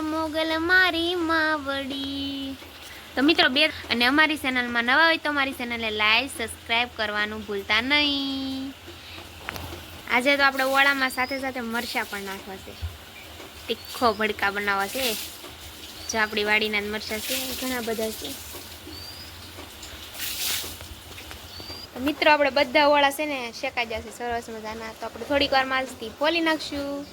મોગલ મોગલ મારી માવડી. તો મિત્રો બે અને અમારી ચેનલમાં નવા હોય તો અમારી ચેનલને લાઈક સબસ્ક્રાઈબ કરવાનું ભૂલતા નહીં. આજે તો આપણે ઓળામાં સાથે સાથે મરચાં પણ નાખવા છે. તીખો ભડકા બનાવવા છે. જો આપણી વાડીના મરચાં છે. ઘણા બધા છે. મિત્રો, આપણે બધા ઓળા છે ને શેકાઈ જશે. સરસ મજાના. તો આપણે થોડીક વાર આજથી ફોલી નાખશું.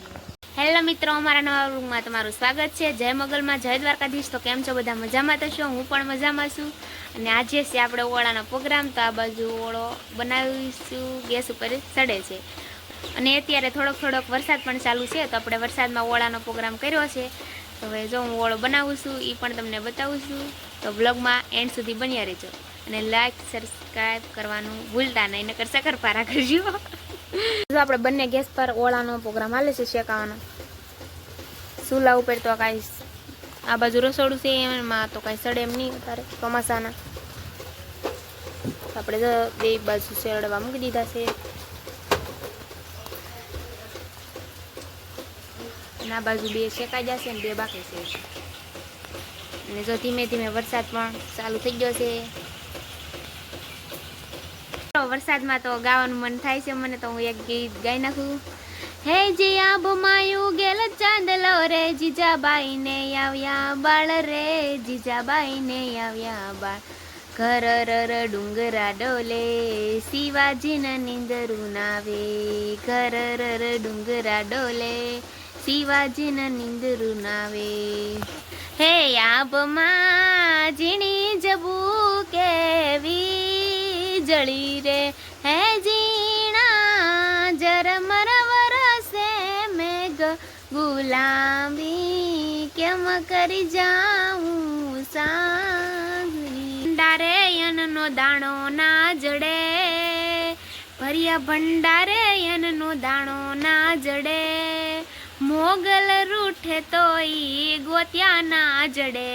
હેલો મિત્રો, અમારા નવા રૂમમાં તમારું સ્વાગત છે. જય મગલમાં, જય દ્વારકાધીશ. તો કેમ છો બધા? મજામાં તો છો? હું પણ મજામાં છું. અને આજે છે આપણે ઓળાનો પ્રોગ્રામ. તો આ બાજુ ઓળો બનાવીશું. ગેસ ઉપર સડે છે. અને અત્યારે થોડોક થોડોક વરસાદ પણ ચાલુ છે. તો આપણે વરસાદમાં ઓળાનો પ્રોગ્રામ કર્યો છે. તો હવે જો હું ઓળો બનાવું છું એ પણ તમને બતાવું છું. તો બ્લોગમાં એન્ડ સુધી બન્યા રહેજો. અને લાઈક સબસ્ક્રાઈબ કરવાનું ભૂલતા નહીં. નકર સકરપારા કરજો. જો આપણે બંને ગેસ પર ઓળાનો પ્રોગ્રામ હાલે છે, શેકાવાનો. ચૂલા ઉપર તો કાંઈ આ બાજુ રસોડું છે, એમાં તો કાંઈ સડે એમ નહીં અત્યારે ચોમાસાના. આપણે તો બે બાજુ શેરડવા મૂકી દીધા છે. આ બાજુ બે શેકાઈ જશે ને બે બાકી છે. અને જો ધીમે ધીમે વરસાદ પણ ચાલુ થઈ ગયો છે. વરસાદમાં તો ગાવાનું મન થાય છે, મને તો હું એક ગીત ગાઈ નાખું. હે જીયા ભમાયું ગેલ ચાંદલો રે જીજાબાઈ ને આવ્યા બાળ રે જીજાબાઈ ને આવ્યા બાળ. ઘર રર ડુંગરા ડોલે, શિવાજીના નિંદરું નાવે. ઘર રર ડુંગરા ડોલે, શિવાજીના નિંદરું નાવે. હે આબમાં ઝીણી જબુ કેવી જળી રે કેમ કરી જાઉં સાંગરી ભંડારે દાણો ના જડે. ભર્યા ભંડારે યનનો દાણો ના જડે. મોગલ રૂઠે તો ઈ ગોત્યા ના જડે,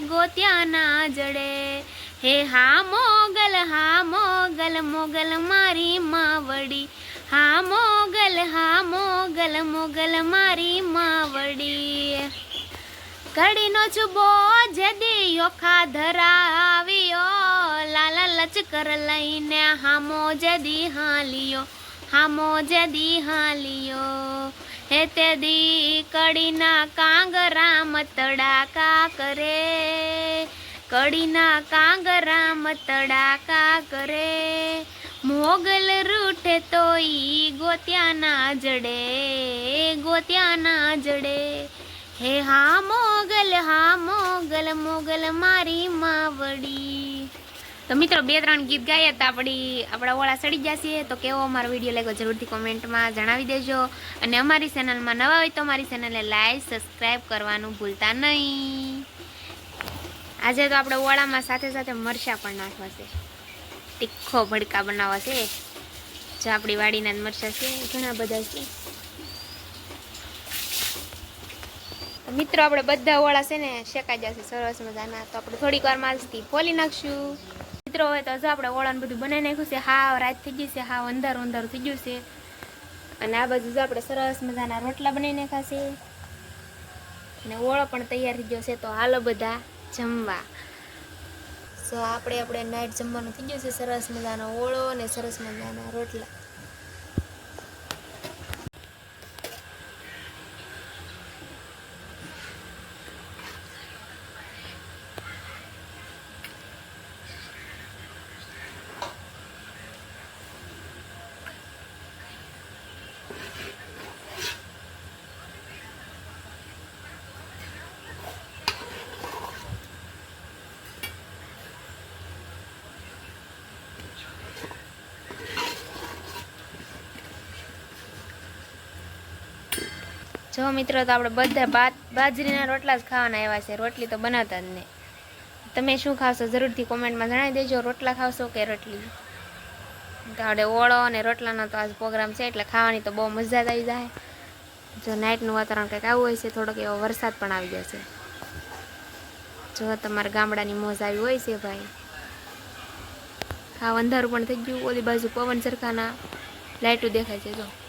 ગોત્યા ના જડે. હે હા મોગલ હા મોગલ મોગલ મારી માવડી. હા મોગલ હા મોગલ મોગલ મારી માવડી. કડીનો છુબો જેદી યોખા ધરાવ્યો લાલ લચકર લઈને હામો જેદી હાલિયો, હામો જેદી હાલિયો. હે તે દી કડીના કાંગરા મતડાકા કરે કડીના કાંગરા મતડાકા કરે મોગલ રૂઠે તો ઈ ગોત્યાના જડે ગોત્યાના જડે. હે હા મોગલ હા મોગલ મોગલ મારી માવડી. તો મિત્રો, બે ત્રણ ગીત ગાઈએ તો આપણી આપણા ઓળા સડી જશે. તો કેવો અમારો વીડિયો લાગ્યો જરૂરથી કોમેન્ટમાં જણાવી દેજો. અને અમારી ચેનલમાં નવા હોય તો અમારી ચેનલને લાઈક સબસ્ક્રાઈબ કરવાનું ભૂલતા નહીં. આજે તો આપણે ઓળામાં સાથે સાથે મરચા પણ નાખવા છે. તીખો ભડકા બનાવવા છે. જો આપણી જ છે, ઘણા બધા છે. મિત્રો, આપણે બધા ઓળા છે ને, શેકાઈ જશે, સરસ મજાના. તો આપણે થોડીક વાર માલથી ફોલી નાખશું. મિત્રો હોય તો હજુ આપણે ઓળાને બધું બનાવી નાખ્યું છે. હાવ રાત થઈ ગઈ છે, હાવ અંધારું અંધારું થઈ ગયું છે. અને આ બાજુ જો આપણે સરસ મજાના રોટલા બનાવી નાખાશે અને ઓળો પણ તૈયાર થઈ ગયો છે, તો હાલો બધા જમવા. સો આપણે આપણે નાઇટ જમવાનું થઈ ગયું છે સરસ મજાનો ઓળો અને સરસ મજાના રોટલા. જો મિત્રો, તો આપણે બધા ભાત બાજરીના રોટલા જ ખાવાના આવ્યા છે. રોટલી તો બનાવતા જ નહીં. તમે શું ખાશો જરૂરથી કોમેન્ટમાં જણાવી દેજો, રોટલા ખાવશો કે રોટલી? તો આપણે ઓળો અને રોટલાનો તો આજ પ્રોગ્રામ છે, એટલે ખાવાની તો બહુ મજા જ આવી જાય. જો નાઇટનું વાતાવરણ કંઈક આવું હોય છે, થોડોક એવો વરસાદ પણ આવી જશે. જો તમારા ગામડાની મોજ આવી હોય છે ભાઈ. હા અંધારું પણ થઈ ગયું, ઓલી બાજુ પવન સરખાના લાઇટો દેખાય છે, જો.